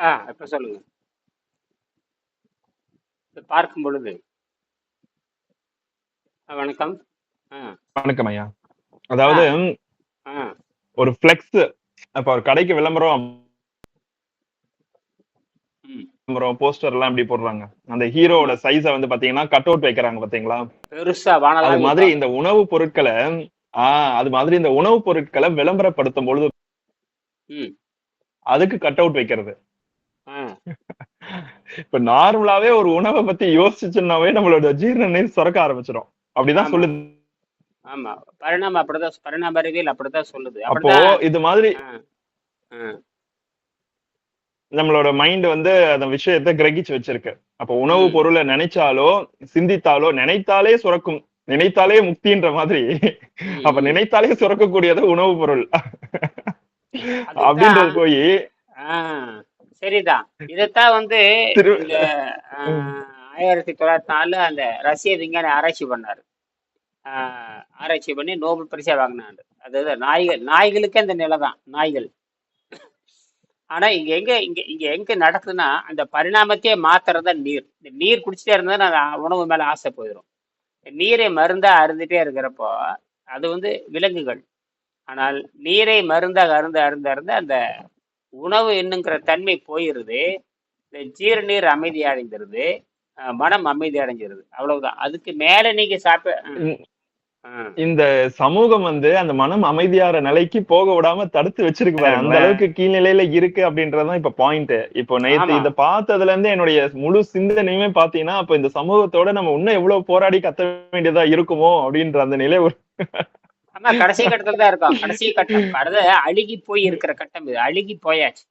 ஆ இப்ப சொல்லுங்க. இது பார்க்கும் பொழுது. வணக்கம். வணக்கம் ஐயா. அதாவது ஒரு ஃபிளெக்ஸ் அப்ப ஒரு கடைக்கு விளம்பரம் விளம்பரம் போஸ்டர் எல்லாம் இப்படி போடுறாங்க? அந்த ஹீரோவோட சைஸ வந்து பாத்தீங்கன்னா கட் அவுட் வைக்கிறாங்க பாத்தீங்களா? பெருசா அது மாதிரி இந்த உணவு பொருட்களை ஆஹ் அது மாதிரி இந்த உணவு பொருட்களை விளம்பரப்படுத்தும் பொழுது அதுக்கு கட் அவுட் வைக்கிறது. இப்ப நார்மலாவே ஒரு உணவை பத்தி யோசிச்சுன்னாவே நம்மளோட ஜீரண நீர் சுரக்க ஆரம்பிச்சிடும் அப்படிதான் சொல்லுது. ஆமா. பரிணாம அப்படிதான் பரிணாம அறிவியல் அப்படித்தான் சொல்லுது. அப்போ அப்படிதான் இது மாதிரி நம்மளோட மைண்ட் வந்து அந்த விஷயத்தை கிரகிச்சு வச்சிருக்கு. அப்ப உணவு பொருளை நினைச்சாலோ சிந்தித்தாலோ நினைத்தாலே சுரக்கும். நினைத்தாலே முக்தின்ற மாதிரி. அப்ப நினைத்தாலே சுரக்கக்கூடியது உணவு பொருள். அப்படின்றது போய் சரிதான். இதைத்தான் வந்து. ஆயிரத்தி தொள்ளாயிரத்தி நாலுல அந்த ரஷ்ய விஞ்ஞானி ஆராய்ச்சி பண்ணாரு. ஆராய்ச்சி பண்ணி நோபல் பரிசா வாங்கினாரு. அதாவது நாய்கள் நாய்களுக்கே அந்த நிலை தான் நாய்கள். ஆனா இங்க எங்க இங்க இங்க எங்க நடக்குதுன்னா அந்த பரிணாமத்தையே மாத்துறதா நீர். இந்த நீர் குடிச்சிட்டே இருந்தா நான் உணவு மேல ஆசை போயிடும் நீரை மருந்தா அருந்துட்டே இருக்கிறப்போ அது வந்து விலங்குகள். ஆனால் நீரை மருந்தாக அருந்த அருந்த அருந்த அந்த உணவு என்னங்கிற தன்மை போயிருது. இந்த ஜீரநீர் அமைதி அடைஞ்சிருது. மனம் அமைதி அடைஞ்சிருது. அவ்வளவுதான். அதுக்கு மேல நீங்க சாப்பிட இந்த சமூகம் வந்து அந்த மனம் அமைதியாற நிலைக்கு போக விடாம தடுத்து வச்சிருக்கு பாரு அந்த அளவுக்கு கீழ்நிலையில இருக்கு அப்படின்றதுதான் இப்ப பாயிண்ட் இப்போ நேத்து ஆமா. இத பார்த்ததுல இருந்து என்னுடைய முழு சிந்தனையுமே பாத்தீங்கன்னா அப்ப இந்த சமூகத்தோட நம்ம இன்னும் எவ்வளவு போராடி கத்த வேண்டியதா இருக்குமோ அப்படின்ற அந்த நிலை ஒரு ஆமா கடைசி கட்டத்துல தான் இருக்கோம். கடைசி கட்டம் கடந்த அழுகி போய் இருக்கிற கட்டம் இது. அழுகி போயாச்சு.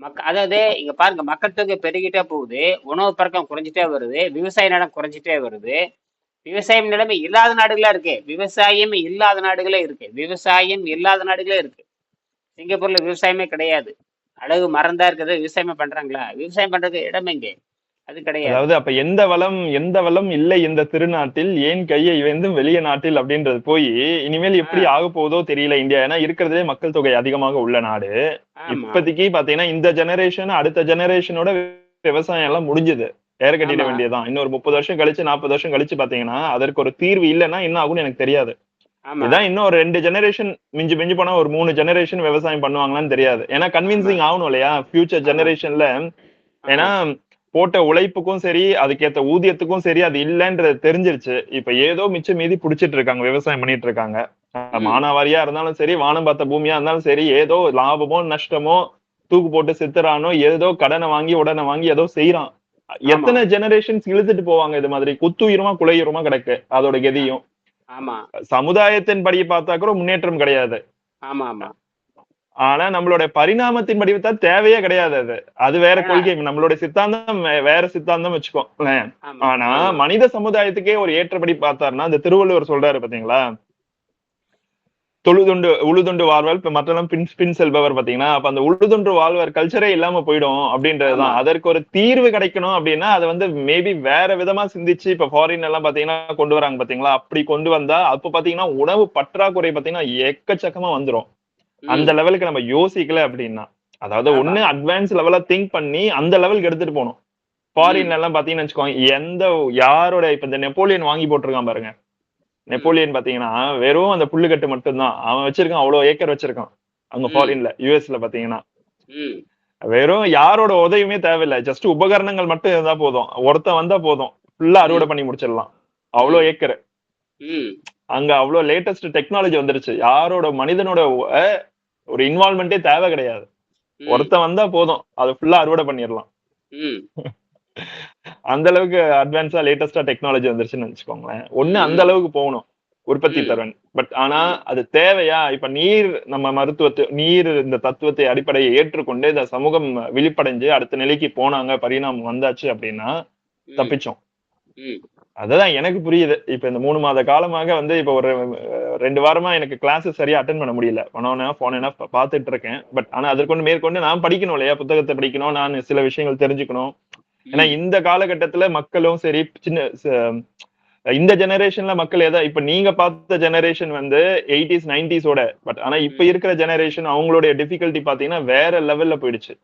மக்க அதாவது இங்க பாருங்க மக்கள் தொகை பெருகிட்டே போகுது. உணவு பழக்கம் குறைஞ்சிட்டே வருது. விவசாய நிலம் குறைஞ்சிட்டே வருது. விவசாயம் நிலைமை இல்லாத நாடுகளா இருக்கு. விவசாயம் இல்லாத நாடுகளே இருக்கு. விவசாயம் இல்லாத நாடுகளே இருக்கு. சிங்கப்பூர்ல விவசாயமே கிடையாது. அழகு மரம் தான் இருக்குது விவசாயமே பண்றாங்களா? விவசாயம் பண்றதுக்கு இடம் எங்கே? அது கிடையாது. அதாவது அப்ப எந்த வளம் எந்த வளம் இல்லை இந்த திருநாட்டில் ஏன் கையை வேந்தும் வெளிய நாட்டில் அப்படின்றது போய் இனிமேல் எப்படி ஆக போதோ தெரியல இந்தியா. ஏன்னா இருக்கிறதே மக்கள் தொகை அதிகமாக உள்ள நாடு. இப்போதைக்கு பாத்தீங்கன்னா இந்த ஜெனரேஷன் அடுத்த ஜெனரேஷனோட விவசாயம் எல்லாம் முடிஞ்சது. ஏற கட்டிட ஆமா. வேண்டியதுதான். இன்னொரு முப்பது வருஷம் கழிச்சு நாற்பது வருஷம் கழிச்சு பாத்தீங்கன்னா அதற்கு ஒரு தீர்வு இல்லைன்னா என்ன ஆகும்னு எனக்கு தெரியாது. இதான் இன்னும் ஒரு ரெண்டு ஜெனரேஷன் மிஞ்சி மிஞ்சி போனா ஒரு மூணு ஜெனரேஷன் விவசாயம் பண்ணுவாங்களான்னு தெரியாது. ஏன்னா கன்வின்சிங் ஆகணும் இல்லையா? ஃபியூச்சர் ஜெனரேஷன்ல ஏன்னா போட்ட உழைப்புக்கும் சரி அதுக்கேத்த ஊதியத்துக்கும் சரி அது இல்லைன்றது தெரிஞ்சிருச்சு. இப்ப ஏதோ மிச்சம் மீதி புடிச்சிட்டு இருக்காங்க விவசாயம் பண்ணிட்டு இருக்காங்க. மானாவாரியா இருந்தாலும் சரி வானம் பார்த்த பூமியா இருந்தாலும் சரி ஏதோ லாபமோ நஷ்டமோ தூக்கு போட்டு செத்துறானோ ஏதோ கடனை வாங்கி உடனே வாங்கி ஏதோ செய்யறான் எத்தனை ஜெனரேஷன்ஸ் இழுத்துட்டு போவாங்க இது மாதிரி? குத்துயிருமா குலையுரமா கிடக்கு அதோட கதியும். ஆமா. சமுதாயத்தின் படி பார்த்தா கூட முன்னேற்றம் கிடையாது. ஆமா ஆமா. ஆனா நம்மளோட பரிணாமத்தின் படி பார்த்தா தேவையே கிடையாது அது அது வேற. கொள்கை நம்மளோட சித்தாந்தம் வேற சித்தாந்தம் வச்சுக்கோ ஆமா ஆனா. மனித சமுதாயத்துக்கே ஒரு ஏற்றபடி பார்த்தாருன்னா இந்த திருவள்ளுவர் சொல்றாரு பாத்தீங்களா தொழுதுண்டு உழுதுண்டு இப்ப மற்றெல்லாம் பின் பின் செல்பவர் பாத்தீங்கன்னா அப்ப அந்த உழுதுண்டு வாழ்வார் கல்ச்சரே இல்லாம போயிடும் அப்படின்றதுதான். அதற்கு ஒரு தீர்வு கிடைக்கணும் அப்படின்னா அது வந்து மேபி வேற விதமா சிந்திச்சு இப்ப ஃபாரின் எல்லாம் பாத்தீங்கன்னா கொண்டு வராங்க பாத்தீங்களா அப்படி கொண்டு வந்தா அப்ப பாத்தீங்கன்னா உணவு பற்றாக்குறை பாத்தீங்கன்னா எக்கச்சக்கமா வந்துரும். அந்த லெவலுக்கு நம்ம யோசிக்கல அப்படின்னா அதாவது. ஒண்ணு அட்வான்ஸ் லெவலா திங்க் பண்ணி அந்த லெவலுக்கு எடுத்துட்டு போகணும். ஃபாரின்ல எல்லாம் பாத்தீங்கன்னு வச்சுக்கோங்க எந்த யாரோட இப்ப இந்த நெப்போலியன் வாங்கி போட்டிருக்கான் பாருங்க. நெப்போலியன் பாத்தீங்கன்னா வெறும் அந்த புல்லுக்கட்டு மட்டும்தான். அவன் வச்சிருக்கான் அவ்வளவு ஏக்கர் வச்சிருக்கான். அங்க. ஃபாரின்ல யூஎஸ்ல பாத்தீங்கன்னா. வெறும் யாரோட உதவியுமே தேவையில்லை. ஜஸ்ட் உபகரணங்கள் மட்டும் இருந்தா போதும். ஒருத்தன் வந்தா போதும். ஃபுல்லா அறுவடை பண்ணி முடிச்சிடலாம். அவ்வளவு ஏக்கர். அங்க அவ்வளவு லேட்டஸ்ட் டெக்னாலஜி வந்துருச்சு யாரோட மனிதனோட ஒரு இன்வால்மெண்டே தேவை கிடையாது. ஒருத்தன் வந்தா போதும் அதை ஃபுல்லா அறுவடை பண்ணிடலாம். அந்த அளவுக்கு அட்வான்ஸா லேட்டஸ்டா டெக்னாலஜி வந்துருச்சுன்னு வச்சுக்கோங்களேன் ஒண்ணு. அந்த அளவுக்கு போகணும் உற்பத்தி ம். தரன் பட் ஆனா அது தேவையா இப்ப நீர் நம்ம மருத்துவத்தை நீர் இந்த தத்துவத்தை அடிப்படையை ஏற்றுக்கொண்டு இந்த சமூகம் விழிப்படைஞ்சு அடுத்த நிலைக்கு போனாங்க பரிணாமம் வந்தாச்சு அப்படின்னா. தப்பிச்சோம். அதுதான் எனக்கு புரியுது. இப்ப இந்த மூணு மாத காலமாக வந்து இப்ப ஒரு ரெண்டு வாரமா எனக்கு கிளாஸஸ் சரியா அட்டன் பண்ண முடியல. போனோன்னா போனேன்னா பார்த்துட்டு இருக்கேன் பட் ஆனா அதற்கொண்டு மேற்கொண்டு நான் படிக்கணும் இல்லையா? புத்தகத்தை படிக்கணும். நான் சில விஷயங்கள் தெரிஞ்சுக்கணும். ஏன்னா இந்த காலகட்டத்துல மக்களும் சரி சின்ன இந்த ஜெனரேஷன்ல மக்கள் எதா இப்ப நீங்க பார்த்த ஜெனரேஷன் வந்து எயிட்டிஸ் நைன்டிஸோட பட் ஆனா இப்ப இருக்கிற ஜெனரேஷன் அவங்களுடைய டிஃபிகல்ட்டி பாத்தீங்கன்னா வேற லெவல்ல போயிடுச்சு.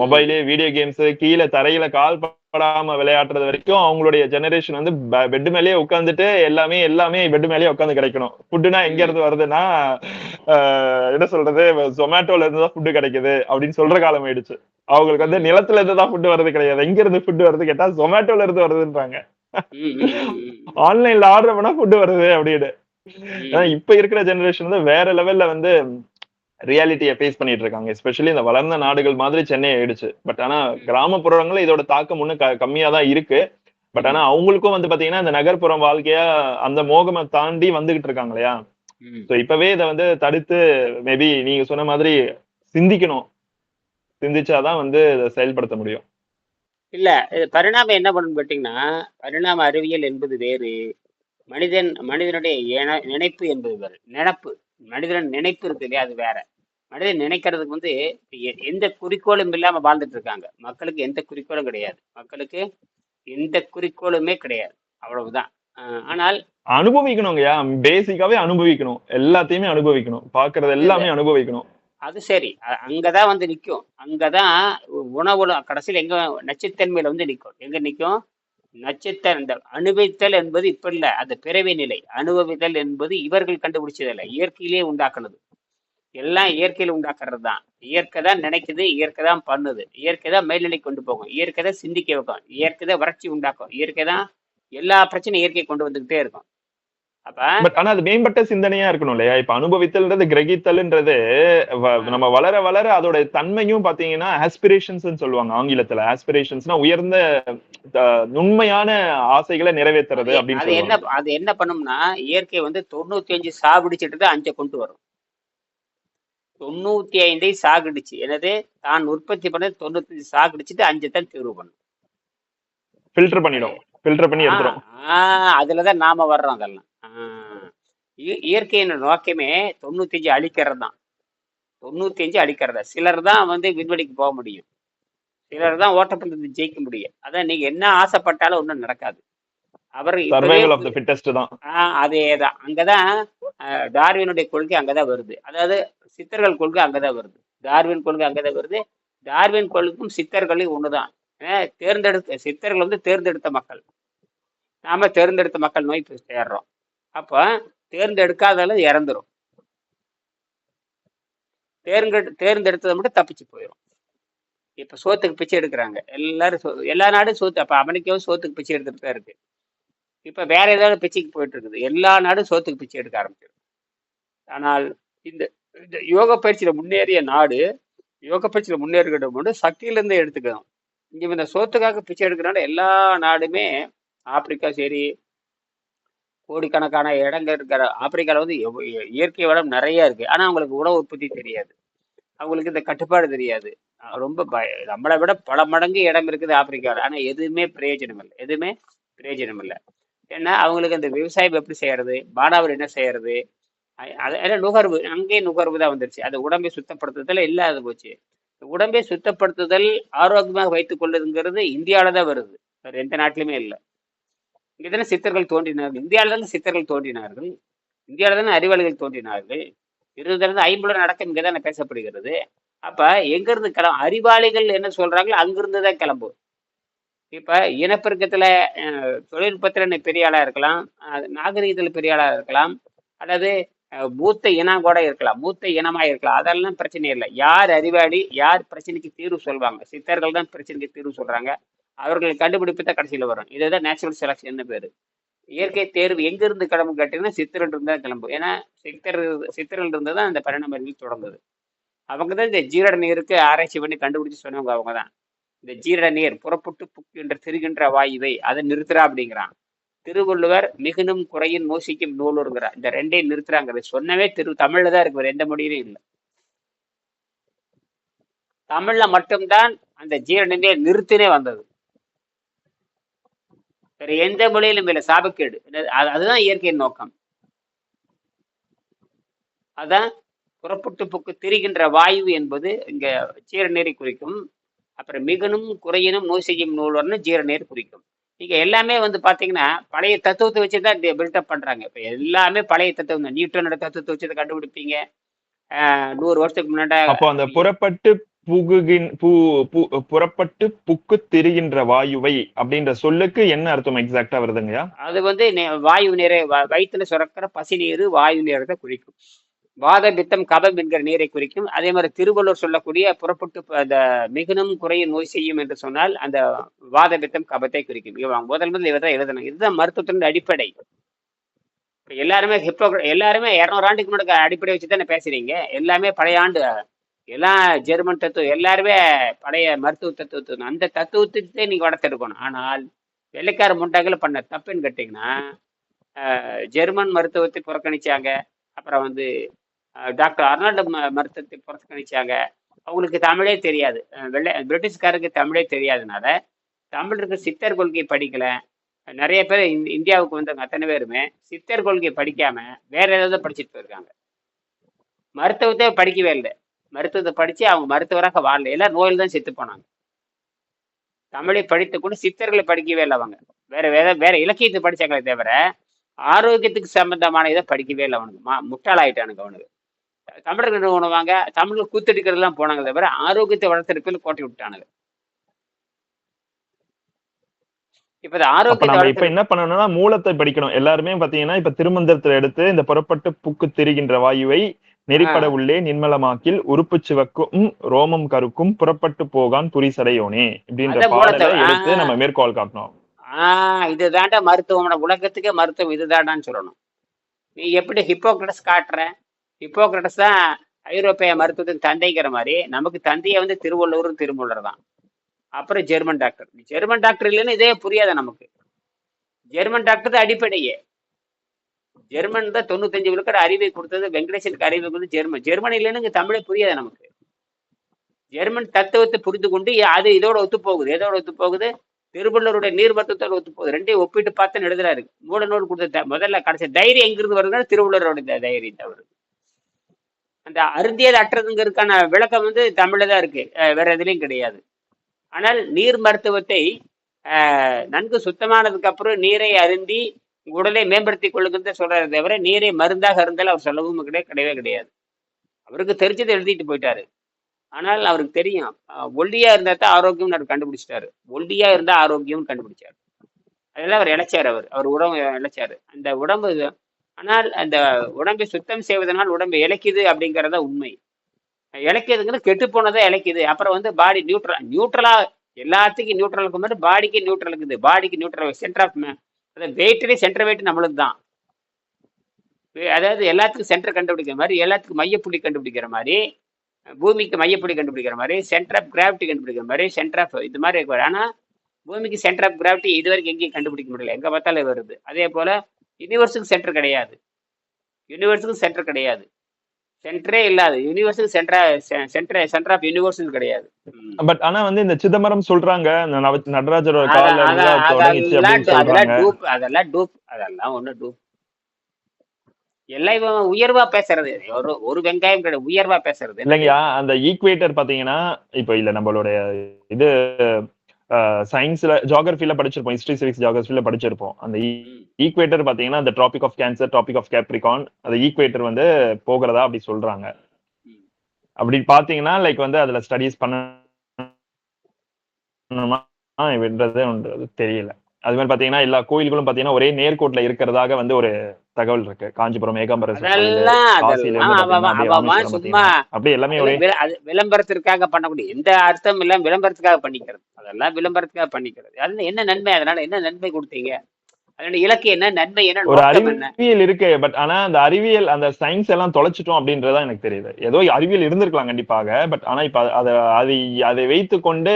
மொபைலு வீடியோ கேம்ஸ் கீழே தரையில கால் படாம விளையாடுறது வரைக்கும் அவங்களுடைய ஜெனரேஷன் வந்து பெட் மேலேயே உட்காந்துட்டு எல்லாமே எல்லாமே பெட் மேலேயே உட்காந்து கிடைக்கணும். ஃபுட்டுனா எங்க இருந்து வருதுன்னா என்ன சொல்றது ஜொமேட்டோல இருந்து தான் ஃபுட்டு கிடைக்குது அப்படின்னு சொல்ற காலம் ஆயிடுச்சு. அவங்களுக்கு வந்து நிலத்துல இருந்து தான் ஃபுட்டு வருது கிடையாது. எங்க இருந்து ஃபுட்டு வருது கேட்டா ஜொமேட்டோல இருந்து வருதுன்றாங்க. ஆன்லைன்ல ஆர்டர் பண்ணா ஃபுட்டு வருது அப்படின்னு. இப்ப இருக்கிற ஜெனரேஷன் வந்து வேற லெவல்ல வந்து ரியாலிட்டியை ஃபேஸ் பண்ணிட்டு இருக்காங்க எஸ்பெஷலி இந்த வளர்ந்த நாடுகள் மாதிரி சென்னை ஆயிடுச்சு. பட் ஆனா கிராமப்புறங்கள்ல இதோட தாக்கம் இன்னும் க- கம்மியா தான் இருக்கு. பட் ஆனா அவங்களுக்கும் வந்து பாத்தீங்கன்னா இந்த நகர்ப்புறம் வாழ்க்கையா அந்த மோகமை தாண்டி வந்துகிட்டு இருக்காங்க இல்லையா. ஸோ இப்பவே இதை வந்து தடுத்து மேபி நீங்க சொன்ன மாதிரி சிந்திக்கணும். சிந்திச்சாதான் வந்து இதை செயல்படுத்த முடியும். இல்ல பரிணாமம் என்ன பண்ணணும் கேட்டீங்கன்னா பரிணாம அறிவியல் என்பது வேறு மனிதன் மனிதனுடைய நினைப்பு என்பது வேறு. நினப்பு மனிதன் நினைப்பு இருக்கு இல்லையா அது வேற. மனிதன் நினைக்கிறதுக்கு வந்து எந்த குறிக்கோளும் இல்லாம வாழ்ந்துட்டு இருக்காங்க. மக்களுக்கு எந்த குறிக்கோளும் கிடையாது. மக்களுக்கு எந்த குறிக்கோளுமே கிடையாது. அவ்வளவுதான். ஆனால் அனுபவிக்கணுங்கய்யா. பேசிக்காவே அனுபவிக்கணும். எல்லாத்தையுமே அனுபவிக்கணும். பாக்குறது எல்லாமே அனுபவிக்கணும். அது சரி. அங்கதான் வந்து நிக்கும். அங்கதான் உணவுல கடைசியில் எங்க நச்சுத்தன்மையில வந்து நிக்கும். எங்க நிக்கும்? நச்சுத்தன் இந்த அனுபவித்தல் என்பது இப்ப இல்ல. அது பிறவி நிலை. அனுபவித்தல் என்பது இவர்கள் கண்டுபிடிச்சதில்ல. இயற்கையிலேயே உண்டாக்குனது. எல்லாம் இயற்கையில உண்டாக்குறது தான் இயற்கை தான் நினைக்குது இயற்கை தான் பண்ணுது. இயற்கை தான் மேல்நிலை கொண்டு போகும். இயற்கை தான் சிந்திக்க வைக்கும். இயற்கை தான் வறட்சி உண்டாக்கும். இயற்கை தான் எல்லா பிரச்சனையும் இயற்கை கொண்டு வந்துகிட்டே இருக்கும். பட் ஆனா அது மேம்பட்ட சிந்தனையா இருக்கணும் இல்லையா? இப்ப அனுபவித்தல்ன்றது கிரகித்தல்ன்றது நம்ம வளர வளர அதோட தன்மையும் பாத்தீங்கன்னா ஆஸ்பிரேஷன்ஸ் சொல்லுவாங்க ஆங்கிலத்துல. ஆஸ்பிரேஷன்ஸ்னா உயர்ந்த நுண்மையான ஆசைகளை நிறைவேற்றுறது அப்படின்னு அது என்ன அது என்ன பண்ணும்னா இயற்கை வந்து தொண்ணூத்தி அஞ்சு சாகுடிச்சிட்டு தான் அஞ்சை கொண்டு வரும். தொண்ணூத்தி ஐந்தை சாகுடிச்சு. எனது தான் உற்பத்தி பண்ணது தொண்ணூத்தி சாகுடிச்சிட்டு அஞ்சை தான் தீர்வு பண்ணும் ஃபில்டர் பண்ணிடும். ஃபில்டர் பண்ணி எடுத்துரும். அதுலதான் நாம வர்றோம் அதெல்லாம். இயற்கையின் நோக்கமே தொண்ணூத்தி அஞ்சு அழிக்கிறது தான் தொண்ணூத்தி அஞ்சு அழிக்கிறதா? சிலர் தான் வந்து விண்வெளிக்கு போக முடியும். சிலர் தான் ஓட்டப்பந்தயத்தில் ஜெயிக்க முடியும். அதான் நீங்க என்ன ஆசைப்பட்டாலும் ஒன்றும் நடக்காது. அவர் சர்வைவல் ஆஃப் த ஃபிட்டஸ்ட் தான். அதேதான். அங்கதான் டார்வினுடைய கொள்கை அங்கதான் வருது. அதாவது சித்தர்கள் கொள்கை அங்கதான் வருது. டார்வின் கொள்கை அங்கதான் வருது. டார்வின் கொள்கைக்கும் சித்தர்களும் ஒண்ணுதான். தேர்ந்தெடுத்த சித்தர்கள் வந்து தேர்ந்தெடுத்த மக்கள். நாம தேர்ந்தெடுத்த மக்கள் நோய் சேர்றோம். அப்ப தேர்ந்தெடுக்காதால இறந்துரும். தேர்ந்தெடு தேர்ந்தெடுத்ததை மட்டும் தப்பிச்சு போயிடும் இப்ப சோத்துக்கு பிச்சை எடுக்கிறாங்க. எல்லாரும் எல்லா நாடும் சோத்து அப்ப அமெரிக்காவும் சோத்துக்கு பிச்சை எடுத்துட்டு தான் இருக்கு. இப்போ வேற ஏதாவது பிச்சைக்கு போயிட்டு இருக்குது எல்லா நாடும் சோத்துக்கு பிச்சை எடுக்க ஆரம்பிச்சிடும் ஆனால் இந்த இந்த யோக பயிற்சியில் முன்னேறிய நாடு யோக பயிற்சியில் முன்னேறுகிற போது சக்தியிலேருந்தே எடுத்துக்கணும். இங்கே இந்த சோத்துக்காக பிச்சை எடுக்கிறனால எல்லா நாடுமே ஆப்பிரிக்கா சரி கோடிக்கணக்கான இடங்கள் இருக்கிற ஆப்பிரிக்காவில் வந்து இயற்கை வளம் நிறைய இருக்கு. ஆனா அவங்களுக்கு உணவு உற்பத்தி தெரியாது. அவங்களுக்கு இந்த கட்டுப்பாடு தெரியாது. ரொம்ப பய நம்மளை விட பல மடங்கு இடம் இருக்குது ஆப்பிரிக்காவில் ஆனால் எதுவுமே பிரயோஜனம் இல்லை எதுவுமே பிரயோஜனம் இல்லை ஏன்னா அவங்களுக்கு அந்த விவசாயம் எப்படி செய்யறது பாடாவில் என்ன செய்யறது அது நுகர்வு அங்கேயே நுகர்வு தான் வந்துருச்சு. அது உடம்பை சுத்தப்படுத்துதல் இல்லாத போச்சு. உடம்பை சுத்தப்படுத்துதல் ஆரோக்கியமாக வைத்துக் கொள்ளுதுங்கிறது இந்தியாவில தான் வருது. வேற எந்த நாட்டிலுமே இல்லை. இங்கே தானே சித்தர்கள் தோன்றினார்கள். இந்தியாவில தானே சித்தர்கள் தோன்றினார்கள். இந்தியாவில தானே அறிவாளிகள் தோன்றினார்கள். இருபதுலேருந்து ஐம்பது நடக்கம் இங்கே தானே பேசப்படுகிறது. அப்போ எங்கேருந்து கிளம்ப அறிவாளிகள் என்ன சொல்றாங்களோ அங்கிருந்து தான் கிளம்பும். இப்ப இனப்பெருக்கத்துல அஹ், தொழில்நுட்பத்துல பெரிய ஆளா இருக்கலாம். அஹ், நாகரீகத்துல பெரிய ஆளா இருக்கலாம். அல்லது மூத்த இனம் கூட இருக்கலாம். மூத்த இனமா இருக்கலாம். அதெல்லாம் பிரச்சனை இல்லை. யார் அறிவாளி யார் பிரச்சனைக்கு தீர்வு சொல்வாங்க? சித்தர்கள் தான் பிரச்சனைக்கு தீர்வு சொல்றாங்க. அவர்கள் கண்டுபிடிப்பு தான் கடைசியில் வரும். இதுதான் நேச்சுரல் செலக்ஷன் பேரு. இயற்கை தேர்வு எங்க இருந்து கிளம்பு கேட்டீங்கன்னா சித்தர்கள் இருந்து தான் கிளம்பும். ஏன்னா சித்தர் சித்தர்கள் இருந்து தான் அந்த பரிணாம தொடங்குது. அவங்க தான் இந்த ஜீரட நீருக்கு ஆராய்ச்சி பண்ணி கண்டுபிடிச்சு சொன்னவங்க அவங்க தான். இந்த ஜீரண நீர் புறப்பட்டு என்று திரிகின்ற வாயுவை அதை நிறுத்துறா அப்படிங்கிறான் திருவள்ளுவர் மிகுனும் குறையின் மோசிக்கும் நூலுங்கிறார் இந்த ரெண்டையும் நிறுத்துறாங்க. சொன்னவே திரு தமிழ்ல தான் இருக்கு. எந்த மொழியிலும் இல்லை. தமிழ்ல மட்டும்தான் அந்த ஜீரண நிறுத்தினே வந்தது. வேற எந்த மொழியிலும் இல்லை. சாபக்கேடு. அது- அதுதான் இயற்கையின் நோக்கம். அதான் புறப்பட்டு புக்கு திரிகின்ற வாயு என்பது இங்க ஜீரநீரை குறிக்கும் அப்புறம் மிகனும் குறையினும் நோய் செய்யும் நூல்வர்னு ஜீரநீர் குறிக்கும் நீங்க எல்லாமே வந்து பாத்தீங்கன்னா பழைய தத்துவத்தை வச்சு தான் பில்டப் பண்றாங்க. இப்ப எல்லாமே பழைய தத்துவம் தான். நியூட்டனோட தத்துவத்தை வச்சு கண்டுபிடிப்பீங்க. நூறு வருஷத்துக்கு முன்னாடி அப்போ அந்த புறப்பட்டு புகுகின் பூ பு- புறப்பட்டு புக்கு திரிகின்ற வாயுவை அப்படின்ற சொல்லுக்கு என்ன அர்த்தம் எக்ஸாக்டா வருதுங்கய்யா? அது வந்து வாயு நீரை வ- வயித்துல சுரக்கிற பசி நீர் வாயு நீரத்தை குறிக்கும் வாத பித்தம் கபம் என்கிற நீரை குறிக்கும். அதே மாதிரி திருவள்ளுவர் சொல்லக்கூடிய புறப்பட்டு அந்த மிகுனும் குறையும் நோய் செய்யும் என்று சொன்னால் அந்த வாத பித்தம் கபத்தை குறிக்கும். இவன் முதல் முதல் இவர் தான் எழுதணும். இதுதான் மருத்துவத்தின் அடிப்படை. இப்ப எல்லாருமே ஹிப்போ எல்லாருமே இரநூறு ஆண்டுக்கு முன்னாடி அடிப்படை வச்சு தானே பேசுறீங்க. எல்லாமே பழைய ஆண்டு. எல்லாம் ஜெர்மன் தத்துவம் எல்லாருமே பழைய மருத்துவ தத்துவத்தை அந்த தத்துவத்தை நீங்க வளர்த்தெடுக்கணும் ஆனால் வெள்ளைக்கார முண்டாக்கள் பண்ண தப்புன்னு கேட்டிங்கன்னா ஜெர்மன் மருத்துவத்தை புறக்கணிச்சாங்க. அப்புறம் வந்து டாக்டர் அர்னால்டு ம மருத்துவத்தை புறக்கணிச்சாங்க அவங்களுக்கு தமிழே தெரியாது. வெள்ளை பிரிட்டிஷ்காருக்கு தமிழே தெரியாதனால தமிழருக்கு சித்தர் கொள்கை படிக்கல. நிறைய பேர் இந்தியாவுக்கு வந்தவங்க அத்தனை பேருமே சித்தர் கொள்கை படிக்காம வேற ஏதாவது படிச்சுட்டு போயிருக்காங்க. மருத்துவத்தை படிக்கவே இல்லை. மருத்துவத்தை படிச்சு அவங்க மருத்துவராக வாழல. எல்லாம் நோயில் தான் செத்து போனாங்க. தமிழை படித்து கூட சித்தர்களை படிக்கவே இல்லை அவங்க. வேற வேற வேற இலக்கியத்தை படித்தாங்களே தவிர ஆரோக்கியத்துக்கு சம்பந்தமான இதை படிக்கவே இல்லை அவனுக்கு மா முட்டாளாயிட்டானுங்க அவனுக்கு தமிழர்கள் என்ன பண்ணுவாங்க? தமிழ் கூத்தடிக்கிறதுலாம் போனாங்க தவிர ஆரோக்கியத்தை வளர்த்தெடுப்பில் கோட்டை விட்டானுங்க. இப்ப இப்ப என்ன பண்ணணும்னா மூலத்தை படிக்கணும். எல்லாருமே பாத்தீங்கன்னா இப்ப திருமந்திரத்துல எடுத்து இந்த புறப்பட்டு புக்கு திரிகின்ற வாயுவை நெறிப்பட உள்ளே நிர்மலமாக்கில் உறுப்பு சிவக்கும் ரோமம் கருக்கும் புறப்பட்டு போகான் புரிசடையோனே மூலத்தை பாடலை எடுத்து நம்ம மேற்கோள் காட்டணும். ஆஹ் இதுதான்டா மருத்துவம். உலகத்துக்கே மருத்துவம். இதுதான்டான்னு சொல்லணும். நீ எப்படி ஹிப்போக்ரட்டஸ் காட்டுற? ஹிப்போக்ரட்டஸ் தான் ஐரோப்பிய மருத்துவத்தின் தந்தைங்கிற மாதிரி நமக்கு தந்தையை வந்து திருவள்ளுவர் திருமூலர் தான். அப்புறம் ஜெர்மன் டாக்டர். ஜெர்மன் டாக்டர் இல்லைன்னு இதே புரியாத நமக்கு. ஜெர்மன் டாக்டர் தான் அடிப்படையே. ஜெர்மன் தான் தொண்ணூத்தஞ்சு விழுக்கிற அறிவை கொடுத்தது வெங்கடேசனுக்கு அறிவை கொடுத்து ஜெர்மன். ஜெர்மன் இல்லைன்னு இங்கே தமிழே புரியாது நமக்கு. ஜெர்மன் தத்துவத்தை புரிந்து கொண்டு அது இதோட ஒத்து போகுது. எதோட ஒத்து போகுது? திருவள்ளுவருடைய நீர் மருத்துவத்தோட ஒத்து போகுது. ரெண்டையும் ஒப்பிட்டு பார்த்து எழுதுறாரு மூல நூல் கொடுத்த முதல்ல கடைசி தைரியம் எங்கிருந்து வருதுன்னா திருவள்ளுவரோட த- தைரியம் தவறு. அந்த அருந்தியது அற்றதுங்கிறதுக்கான விளக்கம் வந்து தமிழில் தான் இருக்கு. வேற எதுலயும் கிடையாது. ஆனால் நீர் மருத்துவத்தை நன்கு சுத்தமானதுக்கு அப்புறம் நீரை அருந்தி உடலை மேம்படுத்தி கொள்ளுங்கன்னு சொல்றாரு தவிர நீரை மருந்தாக இருந்தால் அவர் சொல்லவும் கிடையாது கிடையவே கிடையாது. அவருக்கு தெரிஞ்சதை எழுதிட்டு போயிட்டாரு. ஆனால் அவருக்கு தெரியும். ஒல்லியா இருந்தா தான் ஆரோக்கியம்னு அவர் கண்டுபிடிச்சிட்டாரு. ஒல்லியா இருந்தா ஆரோக்கியம்னு கண்டுபிடிச்சாரு. அதெல்லாம் அவர் இழைச்சார் அவர். அவர் உடம்பு இழைச்சாரு அந்த உடம்பு ஆனால் அந்த உடம்பை சுத்தம் செய்வதனால் உடம்பு இழைக்குது அப்படிங்கறத உண்மை. இழைக்கிறதுங்கிறது கெட்டு போனதா இழைக்குது. அப்புறம் வந்து பாடி நியூட்ரல் நியூட்ரலா எல்லாத்துக்கும் நியூட்ரல் இருக்கும் மாதிரி பாடிக்கு நியூட்ரல் இருக்குது. பாடிக்கு நியூட்ரல் சென்டர் ஆஃப் அதாவது வெயிட்லேயே சென்டர் வெயிட் நம்மளுக்கு தான் அதாவது எல்லாத்துக்கும் சென்டர் கண்டுபிடிக்கிற மாதிரி எல்லாத்துக்கும் மையப்புள்ளி கண்டுபிடிக்கிற மாதிரி பூமிக்கு மையப்புள்ளி கண்டுபிடிக்கிற மாதிரி சென்டர் ஆஃப் கிராவிட்டி கண்டுபிடிக்கிற மாதிரி சென்டர் ஆஃப் இது மாதிரி இருக்கு ஆனா பூமிக்கு சென்டர் ஆஃப் கிராவிட்டி இது வரைக்கும் எங்கேயும் கண்டுபிடிக்க முடியல. எங்க பார்த்தாலும் வருது. அதே போல யூனிவர்ஸுக்கு சென்டர் கிடையாது. யூனிவர்ஸுக்கு சென்டர் கிடையாது. சென்டரே இல்லாது. யூனிவர்ஸுக்கு சென்டரா சென்டர் சென்டர் ஆஃப் யூனிவர்ஸ் கிடையாது. பட் ஆனா வந்து இந்த சிதம்பரம் சொல்றாங்க நடராஜரோட அதெல்லாம் டூப் அதெல்லாம் டூப் அதெல்லாம் ஒண்ணு டூப். எல்லாம் இவன் உயர்வா பேசுறது. ஒரு ஒரு வெங்காயம் கிடையாது உயர்வா பேசுறது. இல்லைங்கய்யா அந்த ஈக்குவேட்டர் பாத்தீங்கன்னா இப்ப இல்ல நம்மளுடைய இது சயின்ஸ்ல ஜியாகிரபில படிச்சிருப்போம் ஹிஸ்டரி சிவிக்ஸ் ஜியாகிரபில படிச்சிருப்போம் அந்த ஈக்குவேட்டர் பாத்தீங்கன்னா அந்த tropic of cancer tropic of capricorn அந்த ஈக்குவேட்டர் வந்து போகிறதா அப்படி சொல்றாங்க அப்படி பாத்தீங்கன்னா லைக் வந்து அதுல ஸ்டடிஸ் பண்ண என்றது தெரியல அது மாதிரி பாத்தீங்கன்னா எல்லா கோயில்களும் பாத்தீங்கன்னா ஒரே நேர்கோட்ல இருக்கிறதாக வந்து ஒரு தகவல் இருக்கு. காஞ்சிபுரம் பாத்தீங்கன்னா அப்படியே எல்லாமே ஒரே விளம்பரத்திற்காக பண்ணக்கூடிய எந்த அர்த்தம் இல்ல விளம்பரத்துக்காக பண்ணிக்கிறது. அதெல்லாம் விளம்பரத்துக்காக பண்ணிக்கிறது. அதுல என்ன நன்மை? அதனால என்ன நன்மை கொடுத்தீங்க? இலக்கு என்ன? நன்மை என்ன? ஒரு அறிவியல் இருக்கு பட் ஆனா அந்த அறிவியல் அந்த சயின்ஸ் எல்லாம் தொலைச்சிட்டோம் அப்படின்றதா எனக்கு தெரியுது. ஏதோ அறிவியல் இருந்திருக்கலாம் கண்டிப்பாக பட் ஆனா இப்ப அத அதை அதை வைத்து கொண்டு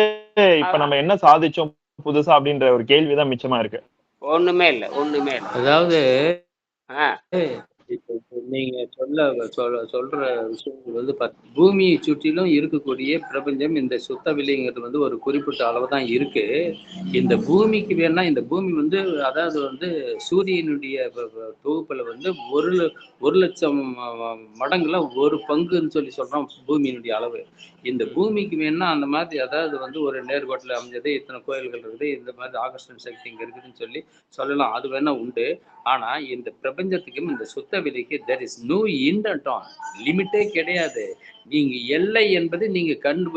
இப்ப நம்ம என்ன சாதிச்சோம் புதுசா அப்படின்ற ஒரு கேள்விதான் மிச்சமா இருக்கு. ஒண்ணுமே இல்ல ஒண்ணுமே இல்ல. அதாவது நீங்க சொல்ல சொல்ல சொல்ற விஷயங்கள் வந்து பத் பூமியை சுற்றிலும் இருக்கக்கூடிய பிரபஞ்சம் இந்த சுத்த வெளிங்கிறது வந்து ஒரு குறிப்பிட்ட அளவு தான் இருக்கு. இந்த பூமிக்கு வேணா இந்த பூமி வந்து அதாவது வந்து சூரியனுடைய தொகுப்பில் தொகுப்புல வந்து ஒரு ல- ஒரு லட்சம் மடங்குல ஒரு பங்குன்னு சொல்லி சொல்றோம் பூமியினுடைய அளவு. இந்த பூமிக்கு வேணா அந்த மாதிரி அதாவது வந்து ஒரு நேர்கோட்டில் அமைஞ்சது இத்தனை கோயில்கள் இருக்குது இந்த மாதிரி ஆகர்ஷன் சக்தி இங்க இருக்குதுன்னு சொல்லி சொல்லலாம். அது வேணா உண்டு. ஆனா இந்த பிரபஞ்சத்துக்கும் இந்த சுத்த வெளிக்கு தெர் இஸ் நோ ஆன் லிமிட்டே கிடையாது. நீங்க எல்லை என்பது நீங்க கண்டு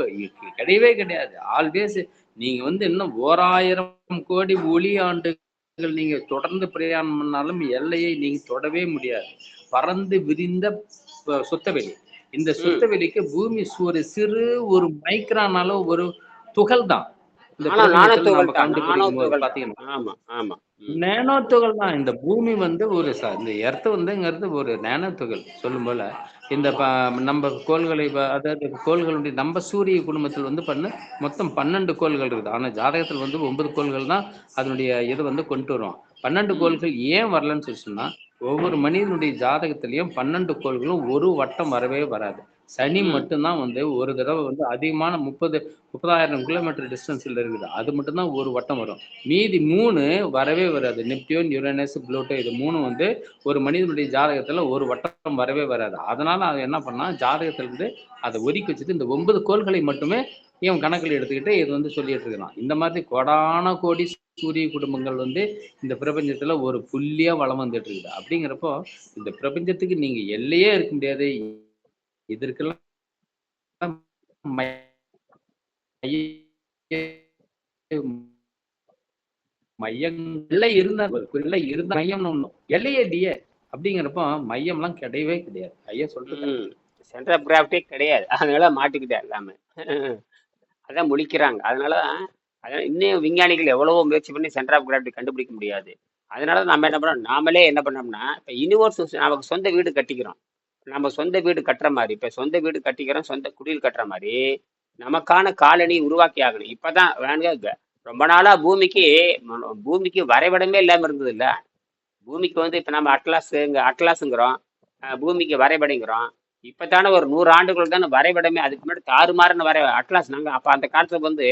கிடையவே கிடையாது. ஆல்வேஸ் நீங்க வந்து இன்னும் ஓராயிரம் கோடி ஒளி ஆண்டுகள் நீங்க தொடர்ந்து பிரயாணம் பண்ணாலும் எல்லையை நீங்க தொடவே முடியாது. பறந்து விரிந்த சுத்தவெளி. இந்த சுத்தவெளிக்கு பூமி ஒரு சிறு ஒரு மைக்ரான் அளவு ஒரு துகள் தான் நானோ துகள் தான். இந்த பூமி வந்து ஒரு இந்த எர்த் வந்துங்கிறது ஒரு நேனோ துகள் சொல்லும் போல இந்த நம்ம கோள்களை அதாவது கோள்களுடைய நம்ம சூரிய குடும்பத்தில் வந்து பண்ண மொத்தம் பன்னெண்டு கோள்கள் இருக்குது. ஆனா ஜாதகத்தில் வந்து ஒன்பது கோள்கள் தான் அதனுடைய இது வந்து கொண்டு வரும் பன்னெண்டு. கோள்கள் ஏன் வரலன்னு சொல்லி சொன்னா ஒவ்வொரு மனிதனுடைய ஜாதகத்திலையும் பன்னெண்டு கோள்களும் ஒரு வட்டம் வரவே வராது. சனி. மட்டும்தான் வந்து ஒரு தடவை வந்து அதிகமான முப்பது முப்பதாயிரம் கிலோமீட்டர் டிஸ்டன்ஸ்ல இருக்குது. அது மட்டும்தான் ஒரு வட்டம் வரும். மீதி மூணு வரவே வராது. நெப்டியூன் யுரேனஸ் புளூட்டோ இது மூணு வந்து ஒரு மனிதனுடைய ஜாதகத்துல ஒரு வட்டம் வரவே வராது. அதனால அவன் என்ன பண்ணா ஜாதகத்துல இருந்து அதை ஒதுக்கி வச்சுட்டு இந்த ஒன்பது கோள்களை மட்டுமே இவன் கணக்கில் எடுத்துக்கிட்டு இது வந்து சொல்லிட்டு இருக்கான் இந்த மாதிரி கோடான கோடி சூரிய குடும்பங்கள் வந்து இந்த பிரபஞ்சத்துல ஒரு புள்ளியா வளம் வந்துட்டு இருக்குது. அப்படிங்கிறப்போ இந்த பிரபஞ்சத்துக்கு நீங்க எல்லையே இருக்க முடியாது. இதற்கெல்லாம் மையங்கள்ல இருந்தா எல்லை இருந்தா மையம்னு ஒண்ணும். எல்லையடிய இல்லையே அப்படிங்கிறப்போ மையம்லாம் கிடையவே கிடையாது. ஐயா சொல்றது சென்டர் ஆஃப் கிராஃப்டே கிடையாது. அதனால மாட்டிக்கிட்டா எல்லாமே. அதான் முழிக்கிறாங்க. அதனால அதான் இன்னும் விஞ்ஞானிகள் எவ்வளவோ முயற்சி பண்ணி சென்டர் ஆஃப் கிராஃப்டி கண்டுபிடிக்க முடியாது. அதனால நம்ம என்ன பண்ணோம்? நாமளே என்ன பண்ணோம்னா இப்போ யூனிவர்ஸ் நமக்கு சொந்த வீடு கட்டிக்கிறோம். நம்ம சொந்த வீடு கட்டுற மாதிரி இப்போ சொந்த வீடு கட்டிக்கிறோம் சொந்த குடில் கட்டுற மாதிரி நமக்கான காலனி உருவாக்கி ஆகணும் இப்பதான் வேணுங்க ரொம்ப நாளா பூமிக்கு பூமிக்கு வரைபடமே இல்லாமல் இருந்தது இல்ல பூமிக்கு வந்து இப்போ நம்ம அட்லாஸ் அட்லாஸுங்கிறோம். பூமிக்கு வரைபடங்கிறோம். இப்பதானே ஒரு நூறு ஆண்டுகள் தானே வரைபடமே அதுக்கு முன்னாடி தாறுமாறுன்னு வரை அட்லாஸ் நாங்கள் அப்போ அந்த காலத்துல வந்து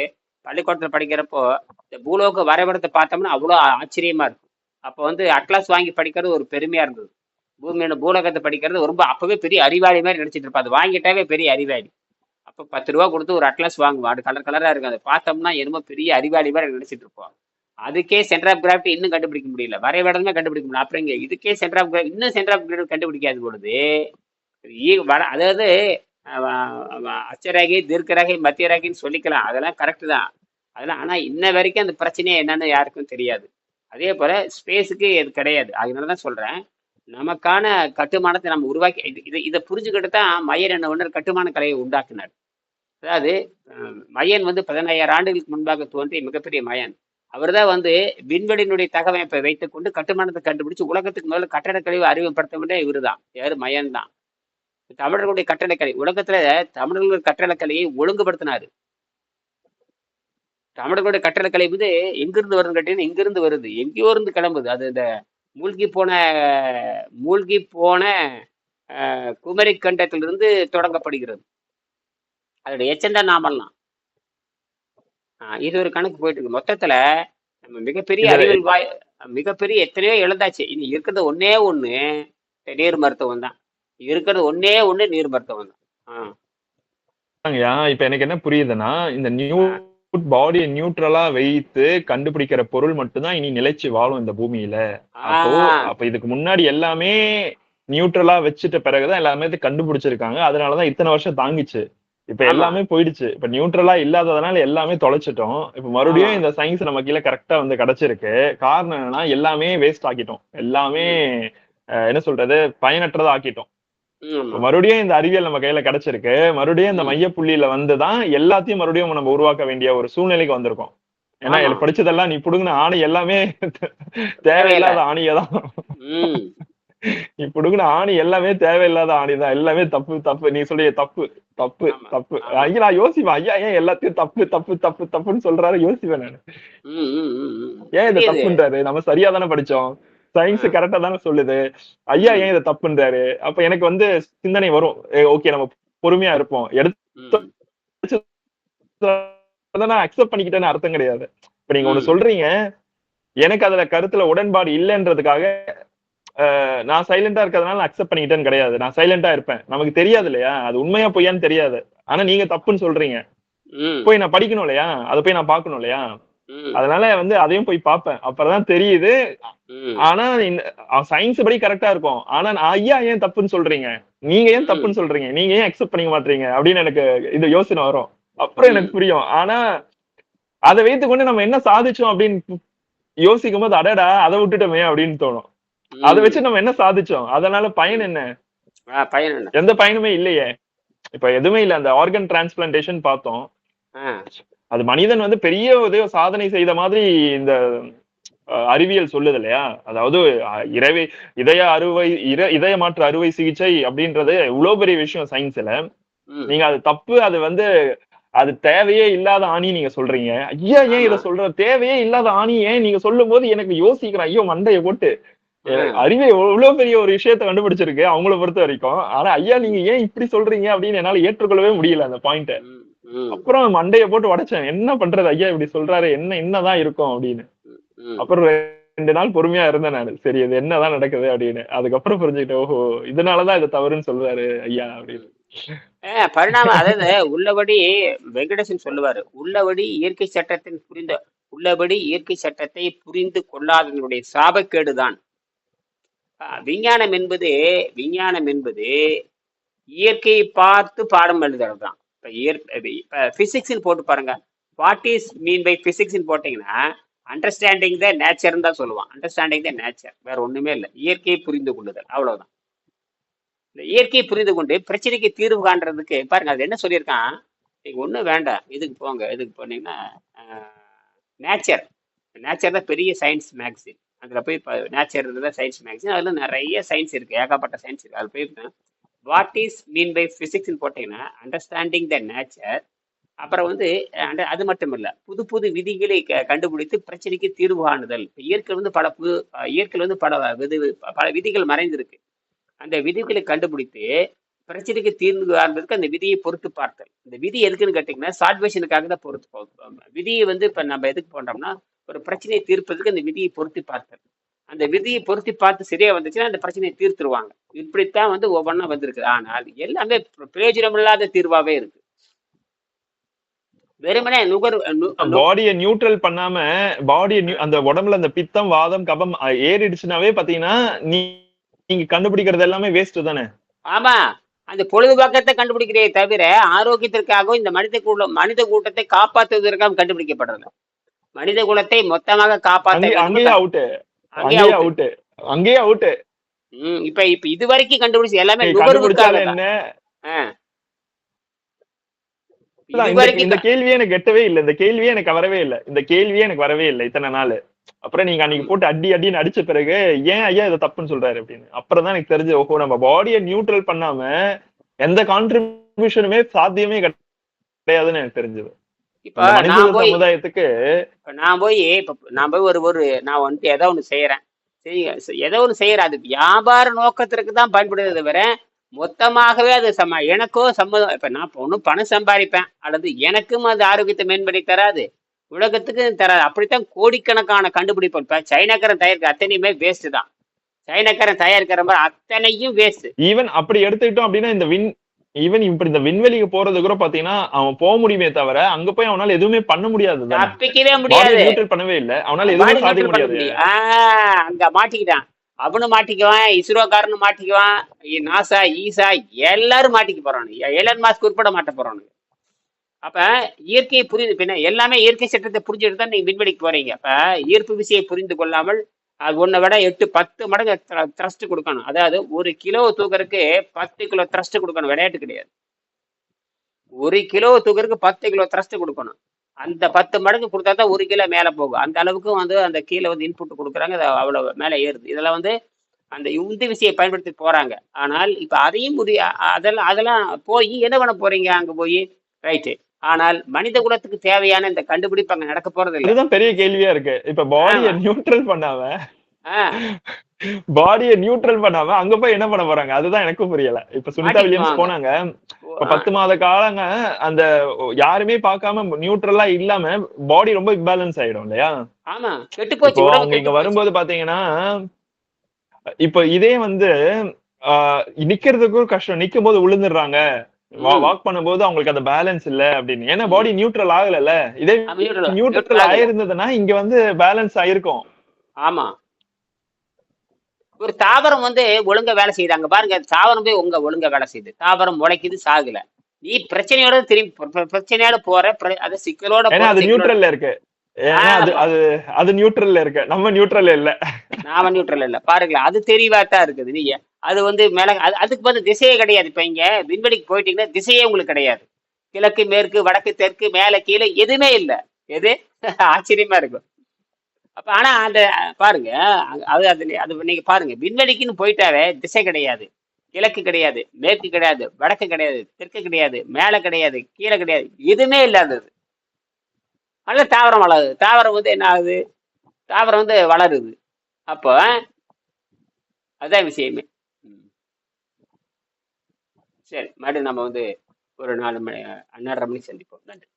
பள்ளிக்கூடத்துல படிக்கிறப்போ இந்த பூலோக வரைபடத்தை பார்த்தோம்னா அவ்வளோ ஆச்சரியமா இருக்கும். அப்போ வந்து அட்லாஸ் வாங்கி படிக்கிறது ஒரு பெருமையாக இருந்தது. பூமியோட பூலோகத்தை படிக்கிறது ரொம்ப அப்பவே பெரிய அறிவாளி மாதிரி நினைச்சிட்டு இருப்பா. அது வாங்கிட்டாவே பெரிய அறிவாளி. அப்போ பத்து ரூபா கொடுத்து ஒரு அட்லஸ் வாங்குவோம் அது கலர் கலரா இருக்கும். அதை பார்த்தோம்னா என்னமோ பெரிய அறிவாளி மாதிரி நினைச்சிட்டு இருப்போம் அதுக்கே சென்டர் ஆஃப் கிராஃப்ட் இன்னும் கண்டுபிடிக்க முடியல. வரைபடமே கண்டுபிடிக்க முடியல. அப்புறம் இதுக்கே சென்டர் ஆஃப் கிராஃப்ட் இன்னும் சென்டர் ஆஃப் கிராஃப்ட் கண்டுபிடிக்காத பொழுது ஈ- வட- அதாவது அச்சராகி தீர்க்கராகி அச்சரேகை மத்திய ராகின்னு சொல்லிக்கலாம். அதெல்லாம் கரெக்டு தான். அதெல்லாம் ஆனா இன்ன வரைக்கும் அந்த பிரச்சனையே என்னன்னு யாருக்கும் தெரியாது. அதே போல ஸ்பேஸுக்கு இது கிடையாது. அதனால தான் சொல்றேன். நமக்கான கட்டுமானத்தை நம்ம உருவாக்கி இதை இதை புரிஞ்சுக்கிட்டு தான் மையன் என்ன ஒன்று கட்டுமான கலையை உண்டாக்குனார். அதாவது மையன் வந்து பதினாயிரம் ஆண்டுகளுக்கு முன்பாக தோன்றிய மிகப்பெரிய மயன். அவர்தான் வந்து விண்வெளியினுடைய தகவமைப்பை வைத்துக்கொண்டு கட்டுமானத்தை கண்டுபிடிச்சு உலகத்துக்கு முதல்ல கட்டடக்கலையை அறிமுகப்படுத்தவிட இவருதான். யார் மயன் தான். தமிழர்களுடைய கட்டடக்கலை உலகத்துல தமிழர்களுடைய கட்டடக்கலையை ஒழுங்குபடுத்தினாரு. தமிழர்களுடைய கட்டடக்கலை வந்து எங்கிருந்து வருதுன்னு கேட்டீங்கன்னா இங்கிருந்து வருது. எங்கேயோ இருந்து கிளம்புது. அது இந்த மூழ்கி போன மூழ்கி போன குமரி கண்டத்திலிருந்து தொடங்கப்படுகிறது. அதோட எச்சண்டா நாமெல்லாம். இது ஒரு கணக்கு போயிட்டு இருக்கு மொத்தத்துல நம்ம மிகப்பெரிய அறிவியல் வாய் மிகப்பெரிய எத்தனையோ இழந்தாச்சு. இனி இருக்கிறது ஒண்ணே ஒண்ணு நீர் மருத்துவம் தான். இருக்கிறது ஒண்ணே ஒண்ணு நீர் மருத்துவம் தான். இப்ப எனக்கு என்ன புரியுதுன்னா இந்த நியூ பாடியை நியூட்ரலா வைத்து கண்டுபிடிக்கிற பொருள் மட்டும்தான் இனி நிலைச்சு வாழும் இந்த பூமியில. அப்போ அப்ப இதுக்கு முன்னாடி எல்லாமே நியூட்ரலா வச்சுட்ட பிறகுதான் எல்லாமே கண்டுபிடிச்சிருக்காங்க. அதனாலதான் இத்தனை வருஷம் தாங்கிச்சு. இப்ப. எல்லாமே போயிடுச்சு. இப்ப நியூட்ரலா இல்லாததுனால எல்லாமே தொலைச்சிட்டோம். இப்ப மறுபடியும். இந்த சயின்ஸ் நம்ம கீழே கரெக்டா வந்து கிடைச்சிருக்கு. காரணம் என்னன்னா எல்லாமே வேஸ்ட் ஆக்கிட்டோம். எல்லாமே என்ன சொல்றது? பயனற்றதா ஆக்கிட்டோம் மறுபடியும் இந்த அறிவியல் நம்ம கையில கிடைச்சிருக்கு. மறுபடியும் இந்த ம். மையப்புள்ளியில வந்துதான் எல்லாத்தையும் மறுபடியும் நம்ம உருவாக்க வேண்டிய ஒரு சூழ்நிலைக்கு வந்திருக்கோம். ஏன்னா படிச்சதெல்லாம் நீ புடுங்கின ஆணி எல்லாமே தேவையில்லாத ஆணியை தான். ம். நீ புடுங்கின ஆணி எல்லாமே தேவையில்லாத ஆணி தான். எல்லாமே தப்பு தப்பு. நீ சொல்லிய தப்பு தப்பு. தப்பு. ஐயா நான் யோசிப்பேன். ஐயா ஏன் எல்லாத்தையும் தப்பு தப்பு தப்பு தப்புன்னு சொல்றாரு? யோசிப்பேன் நான். ஏன் இதை. தப்புன்றாரு? நம்ம சரியா தானே படிச்சோம். சயின்ஸ். கரெக்டா தானே சொல்லுது. ஐயா ம். ஏன் இதை தப்புன்றாரு? அப்ப எனக்கு வந்து சிந்தனை வரும். ஓகே நம்ம பொறுமையா இருப்போம். எடுத்து ம். நான் அக்செப்ட் பண்ணிக்கிட்டேன்னு அர்த்தம் கிடையாது. இப்ப நீங்க ஒண்ணு ம். சொல்றீங்க. எனக்கு அதுல கருத்துல உடன்பாடு இல்லைன்றதுக்காக நான் சைலண்டா இருக்கிறதுனால அக்செப்ட் பண்ணிக்கிட்டேன்னு கிடையாது. நான் சைலண்டா இருப்பேன். நமக்கு தெரியாது இல்லையா? அது உண்மையா பொய்யான்னு தெரியாது. ஆனா நீங்க தப்புன்னு சொல்றீங்க. போய் நான் படிக்கணும் இல்லையா? அதை போய் நான் பார்க்கணும் இல்லையா? அதனால வந்து அதையும் போய் பார்ப்பேன். அப்பதான் தெரியுது. ஆனா இந்த சயின்ஸ் படி கரெக்டா இருக்கும். ஆனா நான் ஐயா ஏன் தப்புன்னு சொல்றீங்க? நீங்க ஏன் தப்புன்னு சொல்றீங்க? நீங்க ஏன் அக்செப்ட் பண்ணிக்க மாட்டீங்க? அப்படின்னு எனக்கு இது யோசனை வரும். அப்புறம் எனக்கு புரியும். ஆனா அதை வைத்துக்கொண்டு நம்ம என்ன சாதிச்சோம் அப்படின்னு யோசிக்கும் போது அடடா அதை விட்டுட்டோமே அப்படின்னு தோணும். அதை வச்சு நம்ம என்ன சாதிச்சோம்? அதனால பயன் என்ன? எந்த பயனுமே இல்லையே. இப்ப எதுவுமே இல்ல. அந்த ஆர்கன் டிரான்ஸ்பிளான்டேஷன் பார்த்தோம். அது மனிதன் வந்து பெரிய உதவி சாதனை செய்த மாதிரி இந்த அறிவியல் சொல்லுது இல்லையா? அதாவது இரவை இதய அறுவை இர- இதய மாற்று அறுவை சிகிச்சை அப்படின்றது இவ்வளவு பெரிய விஷயம் சயின்ஸ்ல நீங்க அது தப்பு அது வந்து அது தேவையே இல்லாத ஆணி நீங்க சொல்றீங்க. ஐயா ஏன் இதை. சொல்ற? தேவையே இல்லாத ஆணி ஏன் நீங்க சொல்லும் போது எனக்கு யோசிக்கிறேன். ஐயோ மண்டைய போட்டு. அறிவை எவ்வளவு பெரிய ஒரு விஷயத்த கண்டுபிடிச்சிருக்கு அவங்கள பொறுத்த வரைக்கும் ஆனா ஐயா நீங்க ஏன் இப்படி சொல்றீங்க அப்படின்னு என்னால ஏற்றுக்கொள்ளவே முடியல அந்த பாயிண்ட் அப்புறம் மண்டைய போட்டு உடைச்சேன். என்ன பண்றது ஐயா? இப்படி சொல்றாரு என்ன என்னதான் இருக்கும் அப்படின்னு. அப்புறம் ரெண்டு நாள் பொறுமையா இருந்தேன் நானு. சரி இது என்னதான் நடக்குது அப்படின்னு. அதுக்கப்புறம் புரிஞ்சுக்கிட்டேன் ஓஹோ இதனாலதான் இது தவறுன்னு சொல்றாரு ஐயா அப்படின்னு. ஆ, பரிணாமம் அதாவது உள்ளபடி வெங்கடேசன் சொல்லுவாரு. உள்ளபடி இயற்கை சட்டத்தின் புரிந்த உள்ளபடி இயற்கை சட்டத்தை புரிந்து கொள்ளாதவனுடைய சாபக்கேடுதான். விஞ்ஞானம் என்பது விஞ்ஞானம் என்பது இயற்கையை பார்த்து பாடம் எழுதுறது தான் இப்போ இயற் இப்போ ஃபிசிக்ஸ்னு போட்டு பாருங்க. வாட் இஸ் மீன் பை ஃபிசிக்ஸ்னு போட்டிங்கன்னா அண்டர்ஸ்டாண்டிங் த நேச்சர்னு தான் சொல்லுவான். அண்டர்ஸ்டாண்டிங் த நேச்சர் வேற ஒன்றுமே இல்லை. இயற்கையை புரிந்து கொள்ளுதல். அவ்வளவுதான். இந்த இயற்கையை புரிந்து கொண்டு பிரச்சனைக்கு தீர்வு காண்றதுக்கு பாருங்க அது என்ன சொல்லியிருக்கான்? நீங்கள் ஒன்றும் வேண்டாம். இதுக்கு போங்க. இதுக்கு போனீங்கன்னா நேச்சர் நேச்சர் தான் பெரிய சயின்ஸ் மேக்சின் அதில் போய் இப்போ நேச்சர் தான் சயின்ஸ் மேக்சின் அதில் நிறைய சயின்ஸ் இருக்கு. ஏகப்பட்ட சயின்ஸ் இருக்குது அதில் போய் வாட் இஸ் மீன் பை ஃபிசிக்ஸ்னு போட்டிங்கன்னா அண்டர்ஸ்டாண்டிங் த நேச்சர் அப்புறம் வந்து அது மட்டும் இல்லை புது புது விதிகளை க- கண்டுபிடித்து பிரச்சனைக்கு தீர்வு காணுதல். இப்ப இயற்கையில் வந்து பல புது இயற்கையில் வந்து பல விதி பல விதிகள் மறைந்திருக்கு. அந்த விதிகளை கண்டுபிடித்து பிரச்சனைக்கு தீர்வு காண்பதற்கு அந்த விதியை பொறுத்து பார்த்தல். இந்த விதி எதுக்குன்னு கேட்டிங்கன்னா சால்வேஷனுக்காக தான் பொறுத்து விதியை வந்து இப்போ நம்ம எதுக்கு பண்றோம்னா ஒரு பிரச்சனையை தீர்ப்பதற்கு அந்த விதியை பொறுத்து பார்த்தல். அந்த விதியை பொருத்தி பார்த்து சரியா வந்துச்சுன்னா அந்த பிரச்சனையை தீர்த்துருவாங்க. இப்படித்தான் வந்து ஒவ்வொன்றா வந்திருக்கு. ஆனால் எல்லாமே பிர- பிரயோஜனம் இல்லாத தீர்வாவே இருக்கு. வெறுமனே நுகர் பாடியை நியூட்ரல் பண்ணாம பாடியை அந்த உடம்புல அந்த பித்தம் வாதம் கபம் ஏறிடுச்சுனாவே பாத்தீங்கன்னா நீங்க கண்டுபிடிக்கிறது எல்லாமே வேஸ்ட் தானே? ஆமா. அந்த பொழுதுபோக்கத்தை கண்டுபிடிக்கிறே தவிர ஆரோக்கியத்திற்காகவும் இந்த மனித கூட மனித கூட்டத்தை காப்பாற்றுவதற்காக கண்டுபிடிக்கப்படுறது. மனித குலத்தை மொத்தமாக காப்பாற்ற அங்கேயே அவுட் அங்கேயே. அவுட் இப்ப இப்ப இது வரைக்கும் கண்டுபிடிச்சு எல்லாமே நுகர்வுக்காக. என்ன? இந்த கேள்வியே எனக்கு எட்டவே இல்ல. இந்த கேள்வியே எனக்கு வரவே இல்ல. இந்த கேள்வியே எனக்கு வரவே இல்ல இத்தனை நாள். அப்புறம் நீங்க அன்னைக்கு போட்டு அடி அடின்னு அடிச்ச பிறகு ஏன் ஐயா இதை தப்புன்னு சொல்றாரு? அப்படின்னு. அப்புறம் தான் எனக்கு தெரிஞ்சு ஓஹோ நம்ம பாடியை நியூட்ரல் பண்ணாம எந்த கான்ட்ரிபியூஷனுமே சாத்தியமே கிடையாதுன்னு எனக்கு தெரிஞ்சது. சமுதாயத்துக்கு நான் போய் இப்ப நான் போய் ஒரு ஒரு நான் வந்துட்டு ஏதோ ஒண்ணு செய்யறேன் சரி ச- ஏதோ ஒண்ணு செய்யறேன் அது வியாபார நோக்கத்திற்கு தான் பயன்படுது தவிர மொத்தமாகவே அது சம எனக்கோ சம்மதம் இப்ப நான் ஒன்றும் பணம் சம்பாதிப்பேன். அல்லது எனக்கும் அது ஆரோக்கியத்தை மேம்படுத்தி தராது. உலகத்துக்கு தராது. அப்படித்தான் கோடிக்கணக்கான கண்டுபிடிப்பு இப்ப சைனாக்காரன் தயாரிக்கிற அத்தனையுமே வேஸ்ட் தான். சைனாக்காரன் தயாரிக்கிற மாதிரி அத்தனையும் வேஸ்ட் ஈவன் அப்படி எடுத்துக்கிட்டோம் அப்படின்னா இந்த வின் ஈவன் இப்படி இந்த விண்வெளிக்கு போறது கூட பாத்தீங்கன்னா அவன் போக முடியுமே தவிர அங்க போய் அவனால எதுவுமே பண்ண முடியாது தப்பிக்கவே முடியாது. பண்ணவே இல்ல. அவனால எதுவுமே சாதிக்க முடியாது. அங்க மாட்டிக்கிட்டான். அவனும் மாட்டிக்குவான் இஸ்ரோக்காரனும் மாட்டிக்குவான் நாசா ஈசா எல்லாரும் மாட்டிக்க போறானு எலன் மாஸ்க் உட்பட மாட்ட போறானுங்க. அப்ப இயற்கையை புரிந்து பின்ன எல்லாமே இயற்கை சட்டத்தை புரிஞ்சுட்டு தான் நீங்க விண்வெளிக்கு போறீங்க. அப்ப ஈர்ப்பு விசையை புரிந்து கொள்ளாமல் அது ஒன்றை விட எட்டு பத்து மடங்கு த்ரஸ்ட் கொடுக்கணும். அதாவது ஒரு கிலோ தூக்கறதுக்கு பத்து கிலோ த்ரஸ்ட் கொடுக்கணும். விளையாட்டு கிடையாது. ஒரு கிலோ தூக்கறதுக்கு பத்து கிலோ த்ரஸ்ட் கொடுக்கணும். அந்த பத்து மடங்கு கொடுத்தா தான் ஒரு கிலோ மேலே போகும். அந்த அளவுக்கு வந்து அந்த கீழே வந்து இன்புட் கொடுக்குறாங்க. அது அவ்வளோ மேலே ஏறுது. இதெல்லாம் வந்து அந்த உந்து விசையை பயன்படுத்தி போகிறாங்க ஆனால் இப்போ அதையும் முடிய அதெல்லாம் அதெல்லாம் போய் என்ன பண்ண போகிறீங்க அங்கே போய் ரைட்டு ஆனால் மனித குலத்துக்கு தேவையான இந்த கண்டுபிடிப்பு அங்க நடக்க போறது இல்லை இதுதான் பெரிய கேள்வியா இருக்கு. இப்ப பாடியை நியூட்ரல் பண்ணாம பாடியை நியூட்ரல் பண்ணாம அங்க போய் என்ன பண்ண போறாங்க? அதுதான் எனக்கும் புரியல. இப்ப சுனிதா வில்லியம்ஸ். போனாங்க. இப்ப பத்து மாத காலங்க அந்த யாருமே பார்க்காம நியூட்ரலா இல்லாம பாடி ரொம்ப இம்பேலன்ஸ் ஆயிடும் இல்லையா? அவங்க இங்க. வரும்போது பாத்தீங்கன்னா இப்ப இதே வந்து ஆஹ் நிக்கிறதுக்கும் கஷ்டம். நிக்கும் போது விழுந்துடுறாங்க. வாக் பண்ணும்போது அவங்களுக்கு அந்த பேலன்ஸ் இல்ல அப்படின்னு. ஏன்னா பாடி நியூட்ரல் ஆகலல்ல? இதே நியூட்ரல். ஆயிருந்ததுன்னா இங்க வந்து பேலன்ஸ் ஆயிருக்கும். ஆமா. ஒரு தாவரம் வந்து ஒழுங்கா வேலை செய்யுதாங்க பாருங்க தாவரம் போய் உங்க ஒழுங்கா வேலை செய்யுது. தாவரம் முளைக்குது சாகுல. நீ பிரச்சனையோட திரும்பி பிர- பிர- பிரச்சனையோட போற அது சிக்கலோட அது நியூட்ரல்ல இருக்கு. அது அது அது நியூட்ரல்ல இருக்கு. நம்ம நியூட்ரல்ல இல்ல. நாம நியூட்ரல் இல்ல. பாருங்களேன் அது தெளிவா தான் இருக்குது. நீங்க அது வந்து மேல அது அதுக்கு வந்து திசையே கிடையாது. இப்ப இங்க விண்வெளிக்கு போயிட்டீங்கன்னா திசையே உங்களுக்கு கிடையாது. கிழக்கு மேற்கு வடக்கு தெற்கு மேல கீழே எதுவுமே இல்லை. எது? ஆச்சரியமா இருக்கும். அப்ப ஆனா அந்த பாருங்க அது அது அது நீங்க பாருங்க. விண்வெளிக்குன்னு போயிட்டாவே திசை கிடையாது. கிழக்கு கிடையாது மேற்கு கிடையாது வடக்கு கிடையாது தெற்கு கிடையாது மேல கிடையாது கீழே கிடையாது எதுவுமே இல்லாதது. நல்ல தாவரம் வளருது. தாவரம் வந்து என்ன ஆகுது? தாவரம் வந்து வளருது. அப்போ அதான் விஷயமே. சரி மறுபடியும் நம்ம வந்து ஒரு நாலு மணி பன்னெண்டரை மணி சந்திப்போம். நன்றி.